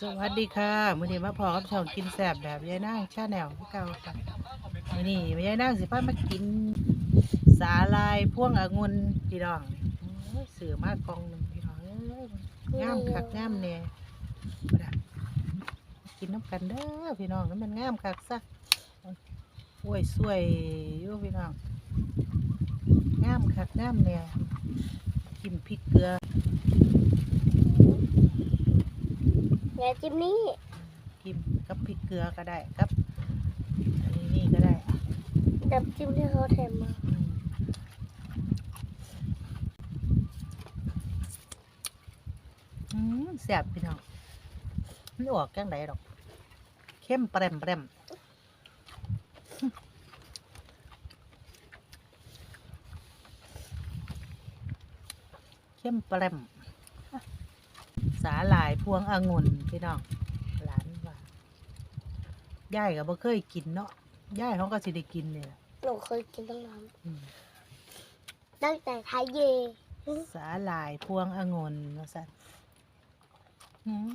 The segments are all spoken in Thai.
สวัสดีค่ะมื้อนี้มาพอกับช่องกินแซ่บแบบยายนางชาแนลคือเก่าค่ะมื้อนี้ยายนางสิพามากิน สาลายพ่วงองุ่นพี่น้องโอ้ยซื้อมากองหนึงพี่น้องเอ้ยงามคักงามแน่บ่ล่ะกินน้ำกันเด้อพี่น้องน้ำมันงามคักซะโอ้ยสวยอยู่พี่น้องงามคักงามแน่กินพริกเกลือ แง่จิ้มนี่กินกับพริกเกลือก็ได้กับอันนี้นี่ก็ได้ดับจิ้มที่เขาแถมมาอืมอืมแซ่บพี่น้องมันออกจังไดดอกเข้มแปรมแปรมเข้มแปรมสาหร่ายพวงองุ่นพี่น้องหลานว่าย่ายก็บ่เคยกินเนาะย่ายเขาก็สิได้กินเนี่ยหนูเคยกินตั้งนานอืมตั้งแต่ไทยเยสาหร่ายพวงองุ่นว่าซั่นหืม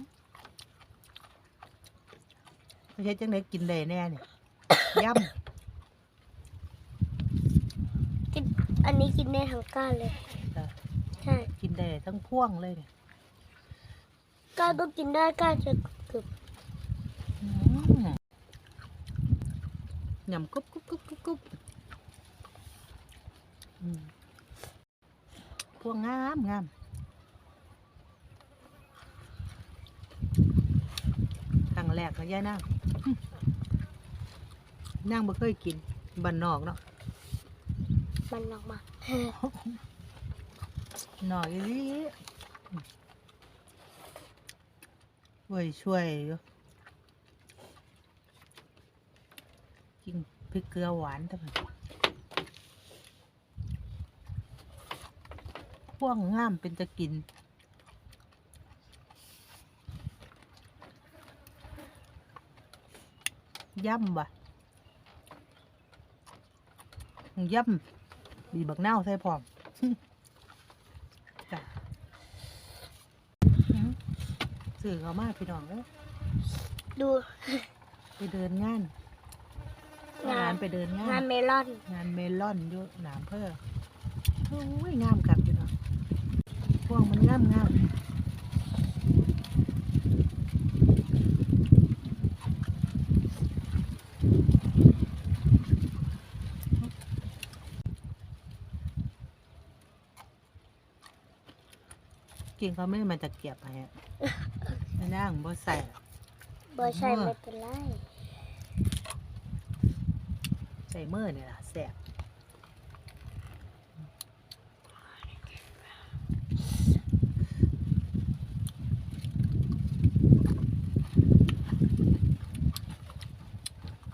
ไม่ใช่จังไดกินได้แน่เนี่ยย่กินอันนี้กินได้ทั้งก้านเลยำแต่ใช่ กินได้ทั้งพวงเลยเนี่ย ก้านก็กินได้ก้านจะกรึบอืมยำกรุบกรุบกรุบกรุบกรุบอืมพวงงามงามครั้งแรกนะยายนางอื้อนางบ่เคยกินบ้านนอกเนาะมันออกมา หน่อยดิ ช่วยช่วยอยู่กินพริกเกลือหวานทำไมพ่วกงามเป็นจะกินย่ำบ่ะย่ำมีบักเน่าใส่พร้อม จ้ะอืม สื่อเขามากพี่น้องเอ้ยดู ไปเดินงานงานไปเดินงางานนเมลอน งานเมลอนอยู่หนามเพื่อโอ้ยงามครับพี่น้องพวงมันงามงามกินเขาไม่มันจะเกียบให้อะ ไม่นั่งบ่ใส่หรอกเบอร์ใช่ไม่เป็นไรใส่มือนี่ล่ะแสบ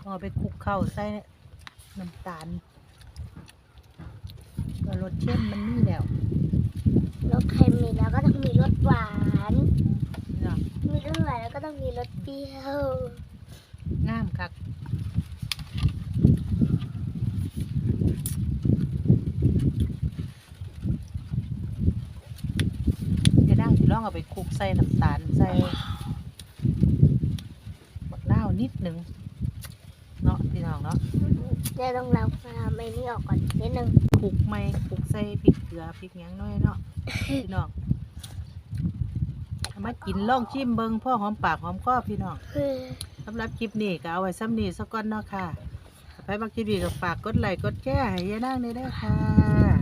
ต้องเอาไปคลุกเข้าวใส่น้ำตาลก็รสเช่นมันนี่แล้วรสเค็มมีแล้วก็ต้องมีรสหวานเนาะมีรสหวานแล้วก็ต้องมีรสเปรี้ยวงามคักจะนั่งสิลองเอาไปคลุกใส่น้ำตาลใส่บักนาวนิดหนึ่งเนาะพี่น้องเนาะเดี๋ยวต้องล้างน้ำไอ้นี่ออกก่อนนิดนึง คลุกไม่คลุกใส่พริกเกลือพริกหยังน้อยเนาะพี่น้องเอา มากินลองชิมเบิงพ่อหอมปากหอมคอพี่น้องเฮ้ยสำหรับคลิปนี้ก็เอาไว้ซ้ำนี้สักก่อนเนาะค่ะไปบางคลิปนี้ก็ฝากกดไลค์กดแชร์ให้ยายนางได้ด้วยค่ะ